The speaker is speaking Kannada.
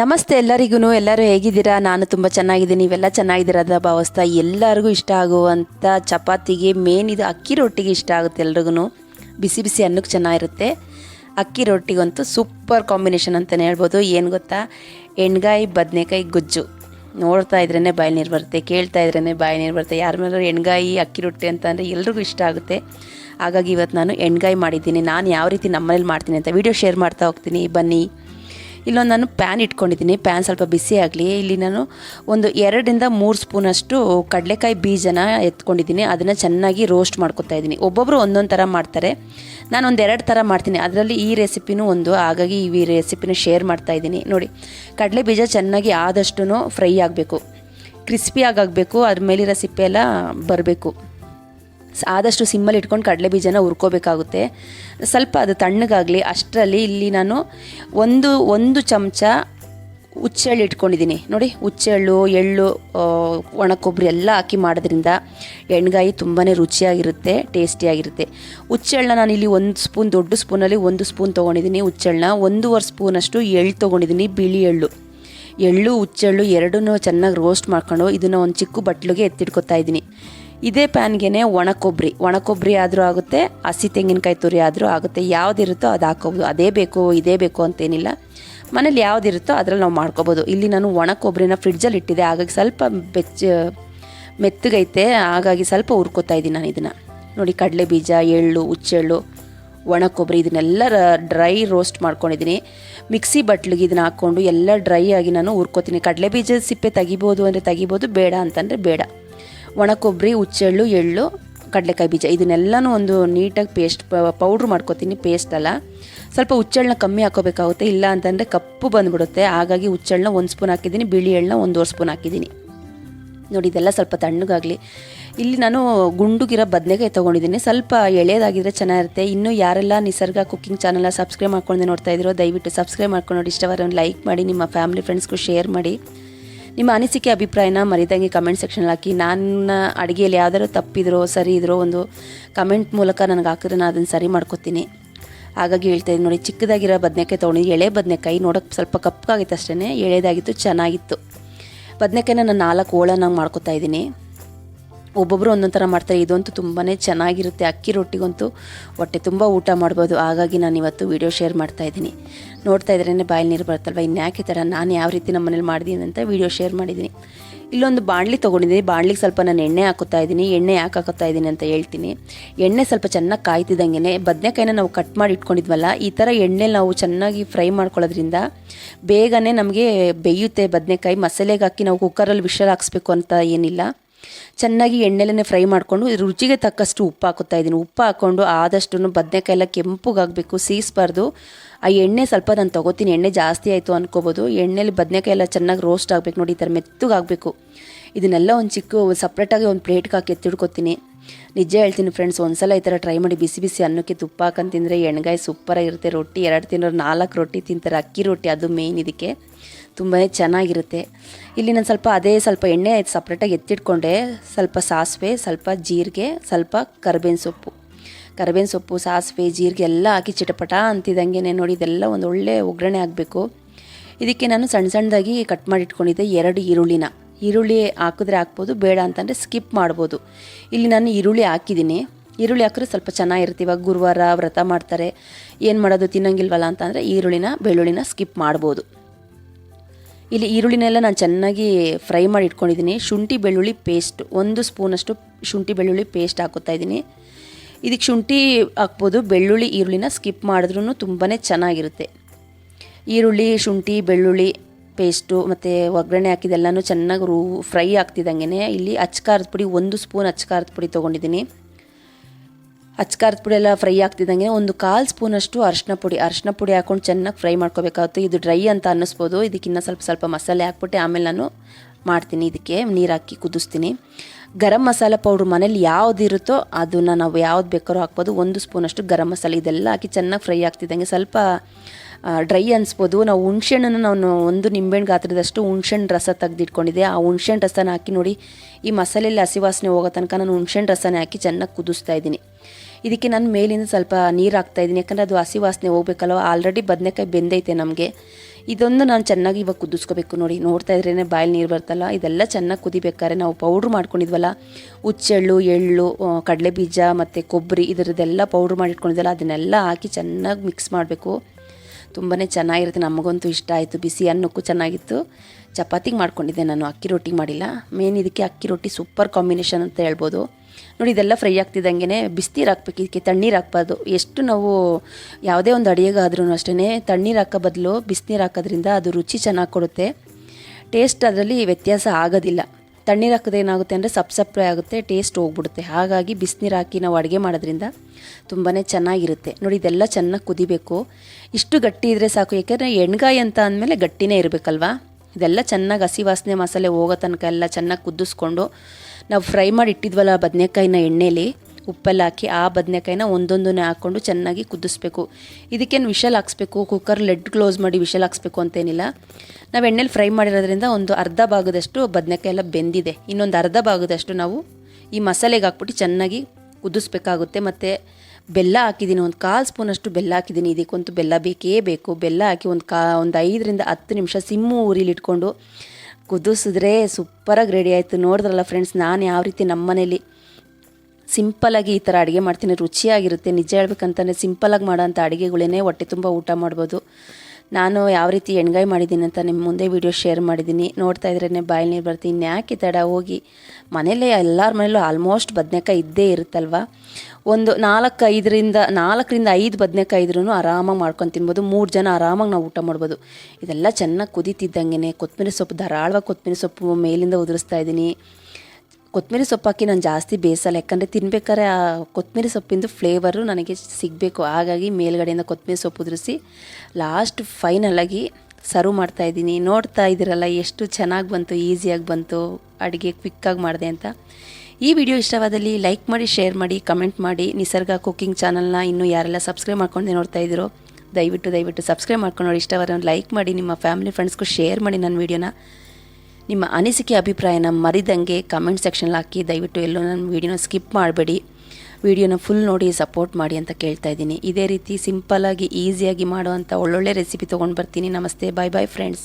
ನಮಸ್ತೆ ಎಲ್ಲರಿಗೂ ಎಲ್ಲರೂ ಹೇಗಿದ್ದೀರಾ? ನಾನು ತುಂಬ ಚೆನ್ನಾಗಿದ್ದೀನಿ. ನೀವೆಲ್ಲ ಚೆನ್ನಾಗಿದ್ದೀರಾ? ಅಂತ ಭಾವಿಸ್ತಾ ಎಲ್ಲರಿಗೂ ಇಷ್ಟ ಆಗುವಂಥ ಚಪಾತಿಗೆ ಮೇನ್ ಇದು ಅಕ್ಕಿ ರೊಟ್ಟಿಗೆ ಇಷ್ಟ ಆಗುತ್ತೆ ಎಲ್ರಿಗೂ ಬಿಸಿ ಬಿಸಿ ಅನ್ನಕ್ಕೆ ಚೆನ್ನಾಗಿರುತ್ತೆ. ಅಕ್ಕಿ ರೊಟ್ಟಿಗಂತೂ ಸೂಪರ್ ಕಾಂಬಿನೇಷನ್ ಅಂತಲೇ ಹೇಳ್ಬೋದು. ಏನು ಗೊತ್ತಾ? ಎಣ್ಗಾಯಿ, ಬದನೆಕಾಯಿ, ಗುಜ್ಜು. ನೋಡ್ತಾ ಇದ್ರೇ ಬಾಯಿ ನೀರು ಬರುತ್ತೆ, ಕೇಳ್ತಾ ಇದ್ರೇ ಬಾಯಿ ನೀರು ಬರುತ್ತೆ. ಯಾರ ಮೇಲೂ ಎಣ್ಗಾಯಿ, ಅಕ್ಕಿ ರೊಟ್ಟಿ ಅಂತ ಅಂದರೆ ಎಲ್ರಿಗೂ ಇಷ್ಟ ಆಗುತ್ತೆ. ಹಾಗಾಗಿ ಇವತ್ತು ನಾನು ಎಣ್ಗಾಯಿ ಮಾಡಿದ್ದೀನಿ. ನಾನು ಯಾವ ರೀತಿ ನಮ್ಮನೇಲಿ ಮಾಡ್ತೀನಿ ಅಂತ ವಿಡಿಯೋ ಶೇರ್ ಮಾಡ್ತಾ ಹೋಗ್ತೀನಿ. ಬನ್ನಿ. ಇಲ್ಲೊಂದು ನಾನು ಪ್ಯಾನ್ ಇಟ್ಕೊಂಡಿದ್ದೀನಿ. ಪ್ಯಾನ್ ಸ್ವಲ್ಪ ಬಿಸಿ ಆಗಲಿ. ಇಲ್ಲಿ ನಾನು ಒಂದು ಎರಡರಿಂದ ಮೂರು ಸ್ಪೂನಷ್ಟು ಕಡಲೆಕಾಯಿ ಬೀಜನ ಎತ್ಕೊಂಡಿದ್ದೀನಿ. ಅದನ್ನು ಚೆನ್ನಾಗಿ ರೋಸ್ಟ್ ಮಾಡ್ಕೊತಾ ಇದ್ದೀನಿ. ಒಬ್ಬೊಬ್ಬರು ಒಂದೊಂದು ಥರ ಮಾಡ್ತಾರೆ. ನಾನು ಎರಡು ಥರ ಮಾಡ್ತೀನಿ. ಅದರಲ್ಲಿ ಈ ರೆಸಿಪಿನೂ ಒಂದು. ಹಾಗಾಗಿ ಈ ರೆಸಿಪಿನ ಶೇರ್ ಮಾಡ್ತಾ ಇದ್ದೀನಿ. ನೋಡಿ, ಕಡಲೆ ಬೀಜ ಚೆನ್ನಾಗಿ ಆದಷ್ಟು ಫ್ರೈ ಆಗಬೇಕು. ಕ್ರಿಸ್ಪಿಯಾಗಿ ಆಗಬೇಕು. ಅದ್ರ ಮೇಲಿರೋ ಸಿಪ್ಪೆ ಎಲ್ಲ ಬರಬೇಕು. ಆದಷ್ಟು ಸಿಮ್ಮಲ್ಲಿ ಇಟ್ಕೊಂಡು ಕಡಲೆ ಬೀಜನ ಹುರ್ಕೋಬೇಕಾಗುತ್ತೆ. ಸ್ವಲ್ಪ ಅದು ತಣ್ಣಗಾಗಲಿ ಅಷ್ಟರಲ್ಲಿ ಇಲ್ಲಿ ನಾನು ಒಂದು ಒಂದು ಚಮಚ ಹುಚ್ಚೆಳ್ಳು ಇಟ್ಕೊಂಡಿದ್ದೀನಿ. ನೋಡಿ, ಹುಚ್ಚೆಳ್ಳು, ಎಳ್ಳು ಒಣಕೊಬ್ಬರಿ ಒಣ ಕೊಬ್ಬರಿ ಎಲ್ಲ ಹಾಕಿ ಮಾಡೋದ್ರಿಂದ ಎಣ್ಗಾಯಿ ತುಂಬಾ ರುಚಿಯಾಗಿರುತ್ತೆ, ಟೇಸ್ಟಿಯಾಗಿರುತ್ತೆ. ಹುಚ್ಚೆಳ್ಳನ್ನ ನಾನು ಇಲ್ಲಿ ಒಂದು ಸ್ಪೂನ್, ದೊಡ್ಡ ಸ್ಪೂನಲ್ಲಿ ಒಂದು ಸ್ಪೂನ್ ತೊಗೊಂಡಿದ್ದೀನಿ ಹುಚ್ಚೆಳ್ಳನ್ನ ಒಂದೂವರೆ ಸ್ಪೂನಷ್ಟು ಎಳ್ಳು ತೊಗೊಂಡಿದ್ದೀನಿ, ಬಿಳಿ ಎಳ್ಳು. ಎಳ್ಳು, ಹುಚ್ಚೆಳ್ಳು ಎರಡನ್ನೂ ಚೆನ್ನಾಗಿ ರೋಸ್ಟ್ ಮಾಡ್ಕೊಂಡು ಇದನ್ನು ಒಂದು ಚಿಕ್ಕ ಬಟ್ಲಿಗೆ ಎತ್ತಿಟ್ಕೊತಾ ಇದ್ದೀನಿ. ಇದೇ ಪ್ಯಾನ್ಗೆ ಒಣ ಕೊಬ್ಬರಿ ಒಣ ಕೊಬ್ಬರಿ ಆದರೂ ಆಗುತ್ತೆ, ಹಸಿ ತೆಂಗಿನಕಾಯಿ ತುರಿ ಆದರೂ ಆಗುತ್ತೆ. ಯಾವುದಿರುತ್ತೋ ಅದು ಹಾಕೋಬೋದು. ಅದೇ ಬೇಕು, ಇದೇ ಬೇಕು ಅಂತೇನಿಲ್ಲ. ಮನೇಲಿ ಯಾವುದಿರುತ್ತೋ ಅದರಲ್ಲಿ ನಾವು ಮಾಡ್ಕೋಬೋದು. ಇಲ್ಲಿ ನಾನು ಒಣ ಕೊಬ್ಬರಿನ ಫ್ರಿಡ್ಜಲ್ಲಿ ಇಟ್ಟಿದ್ದೆ ಹಾಗಾಗಿ ಸ್ವಲ್ಪ ಬೆಚ್ಚ, ಮೆತ್ತಗೈತೆ. ಹಾಗಾಗಿ ಸ್ವಲ್ಪ ಹುರ್ಕೋತಾ ಇದ್ದೀನಿ ನಾನು ಇದನ್ನು. ನೋಡಿ, ಕಡಲೆ ಬೀಜ, ಎಳ್ಳು, ಹುಚ್ಚೆಳ್ಳು ಒಣ ಕೊಬ್ಬರಿ ಇದನ್ನೆಲ್ಲ ಡ್ರೈ ರೋಸ್ಟ್ ಮಾಡ್ಕೊಂಡಿದ್ದೀನಿ. ಮಿಕ್ಸಿ ಬಟ್ಲಿಗೆ ಇದನ್ನ ಹಾಕ್ಕೊಂಡು ಎಲ್ಲ ಡ್ರೈ ಆಗಿ ನಾನು ಹುರ್ಕೋತೀನಿ. ಕಡಲೆ ಬೀಜದ ಸಿಪ್ಪೆ ತೆಗಿಬೋದು ಅಂದರೆ ತೆಗಿಬೋದು, ಬೇಡ ಅಂತಂದರೆ ಬೇಡ. ಒಣ ಕೊಬ್ಬರಿ ಹುಚ್ಚೆಳ್ಳು ಎಳ್ಳು, ಕಡಲೆಕಾಯಿ ಬೀಜ, ಇದನ್ನೆಲ್ಲನೂ ಒಂದು ನೀಟಾಗಿ ಪೇಸ್ಟ್ ಪೌಡ್ರ್ ಮಾಡ್ಕೋತೀನಿ ಪೇಸ್ಟಲ್ಲ ಸ್ವಲ್ಪ ಹುಚ್ಚೆಳ್ಳನ್ನ ಕಮ್ಮಿ ಹಾಕೋಬೇಕಾಗುತ್ತೆ, ಇಲ್ಲ ಅಂತಂದರೆ ಕಪ್ಪು ಬಂದ್ಬಿಡುತ್ತೆ. ಹಾಗಾಗಿ ಹುಚ್ಚೆಳ್ಳನ್ನ ಒಂದು ಸ್ಪೂನ್ ಹಾಕಿದ್ದೀನಿ, ಬಿಳಿ ಎಳ್ಳನ್ನ ಒಂದೂವರೆ ಸ್ಪೂನ್ ಹಾಕಿದ್ದೀನಿ. ನೋಡಿ, ಇದೆಲ್ಲ ಸ್ವಲ್ಪ ತಣ್ಣಗಾಗಲಿ. ಇಲ್ಲಿ ನಾನು ಗುಂಡುಗಿರೋ ಬದನೆಕಾಯಿ ತೊಗೊಂಡಿದ್ದೀನಿ. ಸ್ವಲ್ಪ ಎಳೆಯದಾಗಿದ್ದರೆ ಚೆನ್ನಾಗಿರುತ್ತೆ. ಇನ್ನೂ ಯಾರೆಲ್ಲ ನಿಸರ್ಗ ಕುಕ್ಕಿಂಗ್ ಚಾನಲ್ನ ಸಬ್ಸ್ಕ್ರೈಬ್ ಮಾಡ್ಕೊಂಡು ನೋಡ್ತಾ ಇದ್ದೀರೋ, ದಯವಿಟ್ಟು ಸಬ್ಸ್ಕ್ರೈಬ್ ಮಾಡ್ಕೊಂಡು ನೋಡಿ. ಇಷ್ಟವಾದ ಲೈಕ್ ಮಾಡಿ, ನಿಮ್ಮ ಫ್ಯಾಮಿಲಿ, ಫ್ರೆಂಡ್ಸ್ಗೂ ಶೇರ್ ಮಾಡಿ. ನಿಮ್ಮ ಅನಿಸಿಕೆ, ಅಭಿಪ್ರಾಯನ ಮರಿದಂಗೆ ಕಮೆಂಟ್ ಸೆಕ್ಷನ್ ಹಾಕಿ. ನನ್ನ ಅಡುಗೆಯಲ್ಲಿ ಯಾವ್ದಾದ್ರು ತಪ್ಪಿದ್ರೋ, ಸರಿ ಇದ್ರೋ ಒಂದು ಕಮೆಂಟ್ ಮೂಲಕ ನನಗೆ ಹಾಕಿದ್ರೆ ನಾನು ಅದನ್ನು ಸರಿ ಮಾಡ್ಕೊತೀನಿ. ಹಾಗಾಗಿ ಹೇಳ್ತಾ ನೋಡಿ, ಚಿಕ್ಕದಾಗಿರೋ ಬದನೆಕಾಯಿ ತೊಗೊಂಡಿದ್ದು ಎಳೆ ಬದನೆಕಾಯಿ ನೋಡೋಕ್ಕೆ ಸ್ವಲ್ಪ ಕಪ್ಪಗಾಗಿತ್ತು ಅಷ್ಟೇ ಎಳೆದಾಗಿತ್ತು, ಚೆನ್ನಾಗಿತ್ತು. ಬದನೆಕಾಯಿನ ನಾನು ನಾಲ್ಕು ಓಳನಾಗಿ ಮಾಡ್ಕೊತಾ ಇದ್ದೀನಿ. ಒಬ್ಬೊಬ್ಬರು ಒಂದೊಂದು ಥರ ಮಾಡ್ತಾರೆ. ಇದಂತೂ ತುಂಬಾ ಚೆನ್ನಾಗಿರುತ್ತೆ. ಅಕ್ಕಿ ರೊಟ್ಟಿಗಂತೂ ಹೊಟ್ಟೆ ತುಂಬ ಊಟ ಮಾಡ್ಬೋದು. ಹಾಗಾಗಿ ನಾನು ಇವತ್ತು ವಿಡಿಯೋ ಶೇರ್ ಮಾಡ್ತಾ ಇದ್ದೀನಿ. ನೋಡ್ತಾ ಇದ್ರೇ ಬಾಯಲ್ಲಿ ನೀರು ಬರುತ್ತಲ್ವ? ಇನ್ಯಾಕೆ ಯಾಕೆ ಥರ ನಾನು ಯಾವ ರೀತಿ ನಮ್ಮ ಮನೇಲಿ ಮಾಡಿದ್ದೀನಿ ಅಂತ ವಿಡಿಯೋ ಶೇರ್ ಮಾಡಿದ್ದೀನಿ ಇಲ್ಲೊಂದು ಬಾಣಲಿ ತೊಗೊಂಡಿದ್ದೀನಿ. ಬಾಣಲಿಗೆ ಸ್ವಲ್ಪ ನಾನು ಎಣ್ಣೆ ಹಾಕೋತಾ ಇದ್ದೀನಿ. ಎಣ್ಣೆ ಯಾಕೆ ಹಾಕೋತಾ ಇದ್ದೀನಿ ಅಂತ ಹೇಳ್ತೀನಿ. ಎಣ್ಣೆ ಸ್ವಲ್ಪ ಚೆನ್ನಾಗಿ ಕಾಯ್ತಿದ್ದಂಗೆ ಬದನೆಕಾಯಿನ ನಾವು ಕಟ್ ಮಾಡಿ ಇಟ್ಕೊಂಡಿದ್ವಲ್ಲ, ಈ ಥರ ಎಣ್ಣೆಲಿ ನಾವು ಚೆನ್ನಾಗಿ ಫ್ರೈ ಮಾಡ್ಕೊಳ್ಳೋದ್ರಿಂದ ಬೇಗನೆ ನಮಗೆ ಬೇಯುತ್ತೆ ಬದನೆಕಾಯಿ. ಮಸಾಲೆಗೆ ಹಾಕಿ ನಾವು ಕುಕ್ಕರಲ್ಲಿ ವಿಷಲ್ ಹಾಕ್ಸ್ಬೇಕು ಅಂತ ಏನಿಲ್ಲ. ಚೆನ್ನಾಗಿ ಎಣ್ಣೆಲೇ ಫ್ರೈ ಮಾಡಿಕೊಂಡು ರುಚಿಗೆ ತಕ್ಕಷ್ಟು ಉಪ್ಪು ಹಾಕುತ್ತಾ ಇದ್ದೀನಿ. ಉಪ್ಪು ಹಾಕ್ಕೊಂಡು ಆದಷ್ಟು ಬದನೆಕಾಯಿ ಎಲ್ಲ ಕೆಂಪುಗಾಗಬೇಕು, ಸೀಸ್ಬಾರ್ದು. ಆ ಎಣ್ಣೆ ಸ್ವಲ್ಪ ನಾನು ತೊಗೋತೀನಿ. ಎಣ್ಣೆ ಜಾಸ್ತಿ ಆಯಿತು ಅನ್ಕೋಬೋದು. ಎಣ್ಣೆಲಿ ಬದನೆಕಾಯಿ ಎಲ್ಲ ಚೆನ್ನಾಗಿ ರೋಸ್ಟ್ ಆಗಬೇಕು ನೋಡಿ, ಈ ಥರ ಮೆತ್ತಗಾಗಬೇಕು. ಇದನ್ನೆಲ್ಲ ಒಂದು ಚಿಕ್ಕ ಸಪ್ರೇಟಾಗಿ ಒಂದು ಪ್ಲೇಟ್ಗೆ ಹಾಕಿ ಎತ್ತಿಡ್ಕೊತೀನಿ ನಿಜ ಹೇಳ್ತೀನಿ ಫ್ರೆಂಡ್ಸ್ ಒಂದ್ಸಲ ಈ ಥರ ಟ್ರೈ ಮಾಡಿ ಬಿಸಿ ಬಿಸಿ ಅನ್ನಕ್ಕೆ ತುಪ್ಪ ಹಾಕೊಂಡು ತಿಂದರೆ ಎಣ್ಗಾಯಿ ಸೂಪರಾಗಿರುತ್ತೆ ರೊಟ್ಟಿ, ಎರಡು ತಿನ್ನೋರು ನಾಲ್ಕು ರೊಟ್ಟಿ ತಿಂತಾರೆ, ಅಕ್ಕಿ ರೊಟ್ಟಿ ಅದು ಮೇಯ್ನ್ ಇದಕ್ಕೆ. ತುಂಬಾ ಚೆನ್ನಾಗಿರುತ್ತೆ. ಇಲ್ಲಿ ನಾನು ಸ್ವಲ್ಪ ಅದೇ ಸ್ವಲ್ಪ ಎಣ್ಣೆ ಸಪ್ರೇಟಾಗಿ ಎತ್ತಿಟ್ಕೊಂಡೆ. ಸ್ವಲ್ಪ ಸಾಸಿವೆ, ಸ್ವಲ್ಪ ಜೀರಿಗೆ, ಸ್ವಲ್ಪ ಕರಿಬೇವಿನ ಸೊಪ್ಪು. ಕರಿಬೇವಿನ ಸೊಪ್ಪು, ಸಾಸಿವೆ, ಜೀರಿಗೆ ಎಲ್ಲ ಹಾಕಿ ಚಿಟಪಟ ಅಂತಿದ್ದಂಗೆ ನೋಡಿ ಇದೆಲ್ಲ ಒಂದು ಒಳ್ಳೆ ಒಗ್ಗರಣೆ ಆಗಬೇಕು. ಇದಕ್ಕೆ ನಾನು ಸಣ್ಣ ಸಣ್ಣದಾಗಿ ಕಟ್ ಮಾಡಿಟ್ಕೊಂಡಿದ್ದೆ ಎರಡು ಈರುಳ್ಳಿನ. ಈರುಳ್ಳಿ ಹಾಕಿದ್ರೆ ಹಾಕ್ಬೋದು, ಬೇಡ ಅಂತಂದರೆ ಸ್ಕಿಪ್ ಮಾಡ್ಬೋದು. ಇಲ್ಲಿ ನಾನು ಈರುಳ್ಳಿ ಹಾಕಿದ್ದೀನಿ. ಈರುಳ್ಳಿ ಹಾಕಿದ್ರೆ ಸ್ವಲ್ಪ ಚೆನ್ನಾಗಿರುತ್ತೆ. ಇವಾಗ ಗುರುವಾರ ವ್ರತ ಮಾಡ್ತಾರೆ. ಏನು ಮಾಡೋದು ತಿನ್ನಂಗಿಲ್ವಲ್ಲ ಅಂತಂದರೆ ಈರುಳ್ಳಿನ, ಬೆಳ್ಳುಳ್ಳಿನ ಸ್ಕಿಪ್ ಮಾಡ್ಬೋದು. ಇಲ್ಲಿ ಈರುಳ್ಳಿನೆಲ್ಲ ನಾನು ಚೆನ್ನಾಗಿ ಫ್ರೈ ಮಾಡಿ ಇಟ್ಕೊಂಡಿದ್ದೀನಿ. ಶುಂಠಿ, ಬೆಳ್ಳುಳ್ಳಿ ಪೇಸ್ಟ್ ಒಂದು ಸ್ಪೂನಷ್ಟು ಶುಂಠಿ, ಬೆಳ್ಳುಳ್ಳಿ ಪೇಸ್ಟ್ ಹಾಕೋತಾ ಇದ್ದೀನಿ. ಇದಕ್ಕೆ ಶುಂಠಿ ಹಾಕ್ಬೋದು, ಬೆಳ್ಳುಳ್ಳಿ, ಈರುಳ್ಳಿನ ಸ್ಕಿಪ್ ಮಾಡಿದ್ರೂ ತುಂಬಾ ಚೆನ್ನಾಗಿರುತ್ತೆ. ಈರುಳ್ಳಿ, ಶುಂಠಿ, ಬೆಳ್ಳುಳ್ಳಿ ಪೇಸ್ಟು ಮತ್ತು ಒಗ್ಗರಣೆ ಹಾಕಿದೆಲ್ಲನೂ ಚೆನ್ನಾಗಿ ರೂ ಫ್ರೈ ಆಗ್ತಿದ್ದಂಗೆ ಇಲ್ಲಿ ಅಚ್ಕಾರದ ಪುಡಿ, ಒಂದು ಸ್ಪೂನ್ ಅಚ್ಕಾರದ ಪುಡಿ ತೊಗೊಂಡಿದ್ದೀನಿ. ಅಚ್ಕಾರದ ಪುಡಿ ಎಲ್ಲ ಫ್ರೈ ಆಗ್ತಿದ್ದಂಗೆ ಒಂದು ಕಾಲು ಸ್ಪೂನಷ್ಟು ಅರಶಿನ ಪುಡಿ. ಅರಶಿನ ಪುಡಿ ಹಾಕೊಂಡು ಚೆನ್ನಾಗಿ ಫ್ರೈ ಮಾಡ್ಕೋಬೇಕಾಗುತ್ತೆ. ಇದು ಡ್ರೈ ಅಂತ ಅನ್ನಿಸ್ಬೋದು. ಇದಕ್ಕಿನ್ನ ಸ್ವಲ್ಪ ಸ್ವಲ್ಪ ಮಸಾಲೆ ಹಾಕ್ಬಿಟ್ಟು ಆಮೇಲೆ ನಾನು ಮಾಡ್ತೀನಿ. ಇದಕ್ಕೆ ನೀರು ಹಾಕಿ ಕುದಿಸ್ತೀನಿ. ಗರಂ ಮಸಾಲೆ ಪೌಡ್ರ್ ಮನೇಲಿ ಯಾವುದಿರುತ್ತೋ ಅದನ್ನು ನಾವು ಯಾವ್ದು ಬೇಕಾದ್ರೂ ಹಾಕ್ಬೋದು. ಒಂದು ಸ್ಪೂನಷ್ಟು ಗರಂ ಮಸಾಲೆ ಇದೆಲ್ಲ ಹಾಕಿ ಚೆನ್ನಾಗಿ ಫ್ರೈ ಆಗ್ತಿದ್ದಂಗೆ ಸ್ವಲ್ಪ ಡ್ರೈ ಅನಿಸ್ಬೋದು. ನಾವು ಹುಣ್ಸೆಹಣ್ಣನ್ನು ನಾನು ಒಂದು ನಿಂಬೆಹಣ್ಣು ಗಾತ್ರದಷ್ಟು ಹುಣ್ಸೆಹಣ್ಣು ರಸ ತೆಗೆದಿಟ್ಕೊಂಡಿದ್ದೆ. ಆ ಹುಣ್ಸೆಹಣ್ಣು ರಸನ ಹಾಕಿ ನೋಡಿ ಈ ಮಸಾಲೆಯಲ್ಲಿ ಹಸಿ ವಾಸನೆ ಹೋಗೋ ತನಕ ನಾನು ಹುಣ್ಸೆಹಣ್ಣು ರಸನೇ ಹಾಕಿ ಚೆನ್ನಾಗಿ ಕುದಿಸ್ತಾ ಇದ್ದೀನಿ. ಇದಕ್ಕೆ ನಾನು ಮೇಲಿಂದ ಸ್ವಲ್ಪ ನೀರು ಹಾಕ್ತಾ ಇದ್ದೀನಿ. ಯಾಕಂದರೆ ಅದು ಹಸಿ ವಾಸನೆ ಹೋಗ್ಬೇಕಲ್ವ? ಆಲ್ರೆಡಿ ಬದನೆಕಾಯಿ ಬೆಂದೈತೆ ನಮಗೆ. ಇದೊಂದು ನಾನು ಚೆನ್ನಾಗಿ ಇವಾಗ ಕುದಿಸ್ಕೋಬೇಕು ನೋಡಿ. ನೋಡ್ತಾ ಇದ್ರೇ ಬಾಯಲ್ಲಿ ನೀರು ಬರ್ತಲ್ಲ. ಇದೆಲ್ಲ ಚೆನ್ನಾಗಿ ಕುದಿಬೇಕಾದ್ರೆ ನಾವು ಪೌಡ್ರ್ ಮಾಡ್ಕೊಂಡಿದ್ವಲ್ಲ. ಹುಚ್ಚೆಳ್ಳು, ಎಳ್ಳು ಕಡಲೆ ಬೀಜ ಮತ್ತು ಕೊಬ್ಬರಿ ಇದರದ್ದೆಲ್ಲ ಪೌಡ್ರ್ ಮಾಡಿಟ್ಕೊಂಡಿದ್ದಲ್ಲ ಅದನ್ನೆಲ್ಲ ಹಾಕಿ ಚೆನ್ನಾಗಿ ಮಿಕ್ಸ್ ಮಾಡಬೇಕು. ತುಂಬಾ ಚೆನ್ನಾಗಿರುತ್ತೆ. ನಮಗಂತೂ ಇಷ್ಟ ಆಯಿತು. ಬಿಸಿ ಅನ್ನಕ್ಕೂ ಚೆನ್ನಾಗಿತ್ತು. ಚಪಾತಿಗೆ ಮಾಡ್ಕೊಂಡಿದ್ದೆ ನಾನು. ಅಕ್ಕಿ ರೊಟ್ಟಿ ಮಾಡಿಲ್ಲ. ಮೇನ್ ಇದಕ್ಕೆ ಅಕ್ಕಿ ರೊಟ್ಟಿ ಸೂಪರ್ ಕಾಂಬಿನೇಷನ್ ಅಂತ ಹೇಳ್ಬೋದು. ನೋಡಿ, ಇದೆಲ್ಲ ಫ್ರೈ ಆಗ್ತಿದ್ದಂಗೆ ಬಿಸ್ನೀರು ಹಾಕ್ಬೇಕು, ಇದಕ್ಕೆ ತಣ್ಣೀರು ಹಾಕ್ಬಾರ್ದು. ಎಷ್ಟು ನಾವು ಯಾವುದೇ ಒಂದು ಅಡುಗೆಗಾದ್ರೂ ಅಷ್ಟೇ ತಣ್ಣೀರು ಹಾಕೋ ಬದಲು ಬಿಸಿನೀರು ಹಾಕೋದ್ರಿಂದ ಅದು ರುಚಿ ಚೆನ್ನಾಗಿ ಕೊಡುತ್ತೆ. ಟೇಸ್ಟ್ ಅದರಲ್ಲಿ ವ್ಯತ್ಯಾಸ ಆಗೋದಿಲ್ಲ. ತಣ್ಣೀರು ಹಾಕಿದ್ರೆ ಏನಾಗುತ್ತೆ ಅಂದರೆ ಸಪ್ ಸಪ್ಪೆ ಆಗುತ್ತೆ ಟೇಸ್ಟ್ ಹೋಗ್ಬಿಡುತ್ತೆ. ಹಾಗಾಗಿ ಬಿಸಿನೀರು ಹಾಕಿ ನಾವು ಅಡುಗೆ ಮಾಡೋದ್ರಿಂದ ತುಂಬಾ ಚೆನ್ನಾಗಿರುತ್ತೆ. ನೋಡಿ, ಇದೆಲ್ಲ ಚೆನ್ನಾಗಿ ಕುದಿಬೇಕು. ಇಷ್ಟು ಗಟ್ಟಿ ಇದ್ದರೆ ಸಾಕು, ಯಾಕೆಂದರೆ ಎಣ್ಗಾಯಿ ಅಂತ ಅಂದಮೇಲೆ ಗಟ್ಟಿನೇ ಇರಬೇಕಲ್ವಾ? ಇದೆಲ್ಲ ಚೆನ್ನಾಗಿ ಹಸಿ ವಾಸನೆ ಮಸಾಲೆ ಹೋಗೋ ತನಕ ಎಲ್ಲ ಚೆನ್ನಾಗಿ ಕುದಿಸ್ಕೊಂಡು ನಾವು ಫ್ರೈ ಮಾಡಿ ಇಟ್ಟಿದ್ವಲ್ಲ ಬದನೆಕಾಯಿನ ಎಣ್ಣೆಲಿ, ಉಪ್ಪೆಲ್ಲ ಹಾಕಿ ಆ ಬದನೆಕಾಯಿನ ಒಂದೊಂದನ್ನೇ ಹಾಕ್ಕೊಂಡು ಚೆನ್ನಾಗಿ ಕುದಿಸ್ಬೇಕು. ಇದಕ್ಕೇನು ವಿಷಲ್ ಹಾಕ್ಸ್ಬೇಕು? ಕುಕ್ಕರ್ ಲೆಡ್ ಕ್ಲೋಸ್ ಮಾಡಿ ವಿಷಲ್ ಹಾಕ್ಸ್ಬೇಕು ಅಂತೇನಿಲ್ಲ. ನಾವು ಎಣ್ಣೆಲಿ ಫ್ರೈ ಮಾಡಿರೋದ್ರಿಂದ ಒಂದು ಅರ್ಧ ಭಾಗದಷ್ಟು ಬದನೆಕಾಯಿ ಎಲ್ಲ ಬೆಂದಿದೆ. ಇನ್ನೊಂದು ಅರ್ಧ ಭಾಗದಷ್ಟು ನಾವು ಈ ಮಸಾಲೆಗೆ ಹಾಕ್ಬಿಟ್ಟು ಚೆನ್ನಾಗಿ ಕುದಿಸ್ಬೇಕಾಗುತ್ತೆ. ಮತ್ತು ಬೆಲ್ಲ ಹಾಕಿದ್ದೀನಿ, ಒಂದು ಕಾಲು ಸ್ಪೂನಷ್ಟು ಬೆಲ್ಲ ಹಾಕಿದ್ದೀನಿ ಇದಕ್ಕಂತೂ ಬೆಲ್ಲ ಬೇಕೇ ಬೇಕು. ಬೆಲ್ಲ ಹಾಕಿ ಒಂದು ಕಾ, ಒಂದು ಐದರಿಂದ ಹತ್ತು ನಿಮಿಷ ಸಿಮ್ಮು ಊರಿಲಿಟ್ಕೊಂಡು ಕುದಿಸಿದ್ರೆ ಸೂಪರಾಗಿ ರೆಡಿ ಆಯಿತು. ನೋಡಿದ್ರಲ್ಲ ಫ್ರೆಂಡ್ಸ್ ನಾನು ಯಾವ ರೀತಿ ನಮ್ಮ ಮನೇಲಿ ಸಿಂಪಲಾಗಿ ಈ ಥರ ಅಡುಗೆ ಮಾಡ್ತೀನಿ, ರುಚಿಯಾಗಿರುತ್ತೆ. ನಿಜ ಹೇಳ್ಬೇಕಂತಂದರೆ ಸಿಂಪಲಾಗಿ ಮಾಡೋಂಥ ಅಡುಗೆಗಳೇ ಹೊಟ್ಟೆ ತುಂಬ ಊಟ ಮಾಡ್ಬೋದು. ನಾನು ಯಾವ ರೀತಿ ಎಣ್ಗಾಯಿ ಮಾಡಿದ್ದೀನಿ ಅಂತ ನಿಮ್ಮ ಮುಂದೆ ವೀಡಿಯೋ ಶೇರ್ ಮಾಡಿದ್ದೀನಿ. ನೋಡ್ತಾ ಇದ್ರೇ ಬಾಯಲ್ಲಿ ನೀರು ಬರ್ತೀನಿ. ಯಾಕೆ ತಡ? ಹೋಗಿ ಮನೇಲೇ ಎಲ್ಲರ ಮನೇಲೂ ಆಲ್ಮೋಸ್ಟ್ ಬದನೆಕಾಯಿ ಇದ್ದೇ ಇರುತ್ತಲ್ವ? ಒಂದು ನಾಲ್ಕು ಐದರಿಂದ ನಾಲ್ಕರಿಂದ ಐದು ಬದನೆಕಾಯಿ ಇದ್ರೂ ಆರಾಮಾಗಿ ಮಾಡ್ಕೊಂಡು ತಿನ್ಬೋದು. ಮೂರು ಜನ ಆರಾಮಾಗಿ ನಾವು ಊಟ ಮಾಡ್ಬೋದು. ಇದೆಲ್ಲ ಚೆನ್ನಾಗಿ ಕುದೀತಿದ್ದಂಗೆ ಕೊತ್ತಂಬರಿ ಸೊಪ್ಪು, ಧಾರಾಳವಾಗಿ ಕೊತ್ತಂಬರಿ ಸೊಪ್ಪು ಮೇಲಿಂದ ಉದುರಿಸ್ತಾ ಇದ್ದೀನಿ. ಕೊತ್ತಂಬರಿ ಸೊಪ್ಪು ಹಾಕಿ ನಾನು ಜಾಸ್ತಿ ಬೇಯಿಸಲ್ಲ ಯಾಕಂದರೆ ತಿನ್ಬೇಕಾದ್ರೆ ಆ ಕೊತ್ತಂಬರಿ ಸೊಪ್ಪಿಂದು ಫ್ಲೇವರು ನನಗೆ ಸಿಗಬೇಕು. ಹಾಗಾಗಿ ಮೇಲ್ಗಡೆಯಿಂದ ಕೊತ್ತಂಬರಿ ಸೊಪ್ಪು ಉದುರಿಸಿ ಲಾಸ್ಟ್ ಫೈನಲಾಗಿ ಸರ್ವ್ ಮಾಡ್ತಾ ಇದ್ದೀನಿ. ನೋಡ್ತಾ ಇದ್ದೀರಲ್ಲ ಎಷ್ಟು ಚೆನ್ನಾಗಿ ಬಂತು ಈಸಿಯಾಗಿ ಬಂತು, ಅಡುಗೆ ಕ್ವಿಕ್ಕಾಗಿ ಮಾಡಿದೆ ಅಂತ. ಈ ವಿಡಿಯೋ ಇಷ್ಟವಾದಲ್ಲಿ ಲೈಕ್ ಮಾಡಿ ಶೇರ್ ಮಾಡಿ ಕಮೆಂಟ್ ಮಾಡಿ. ನಿಸರ್ಗ ಕುಕ್ಕಿಂಗ್ ಚಾನಲ್ನ ಇನ್ನೂ ಯಾರೆಲ್ಲ ಸಬ್ಸ್ಕ್ರೈಬ್ ಮಾಡ್ಕೊಂಡು ನೋಡ್ತಾ ಇದ್ದೀರೋ, ದಯವಿಟ್ಟು ದಯವಿಟ್ಟು ಸಬ್ಸ್ಕ್ರೈಬ್ ಮಾಡ್ಕೊಂಡು ನೋಡಿ. ಇಷ್ಟವಾದ ಲೈಕ್ ಮಾಡಿ, ನಿಮ್ಮ ಫ್ಯಾಮಿಲಿ ಫ್ರೆಂಡ್ಸ್ಗೂ ಶೇರ್ ಮಾಡಿ ನನ್ನ ವೀಡಿಯೋನ ನಿಮ್ಮ ಅನಿಸಿಕೆ, ಅಭಿಪ್ರಾಯನ ಮರಿದಂಗೆ ಕಮೆಂಟ್ ಸೆಕ್ಷನಲ್ಲಿ ಹಾಕಿ. ದಯವಿಟ್ಟು ಎಲ್ಲೋ ನನ್ನ ವೀಡಿಯೋನ ಸ್ಕಿಪ್ ಮಾಡಬೇಡಿ ವಿಡಿಯೋನ ಫುಲ್ ನೋಡಿ ಸಪೋರ್ಟ್ ಮಾಡಿ ಅಂತ ಕೇಳ್ತಾ ಇದ್ದೀನಿ. ಇದೇ ರೀತಿ ಸಿಂಪಲ್ಲಾಗಿ ಈಸಿಯಾಗಿ ಮಾಡುವಂಥ ಒಳ್ಳೊಳ್ಳೆ ರೆಸಿಪಿ ತೊಗೊಂಡು ಬರ್ತೀನಿ. ನಮಸ್ತೆ ಬಾಯ್ ಬಾಯ್ ಫ್ರೆಂಡ್ಸ್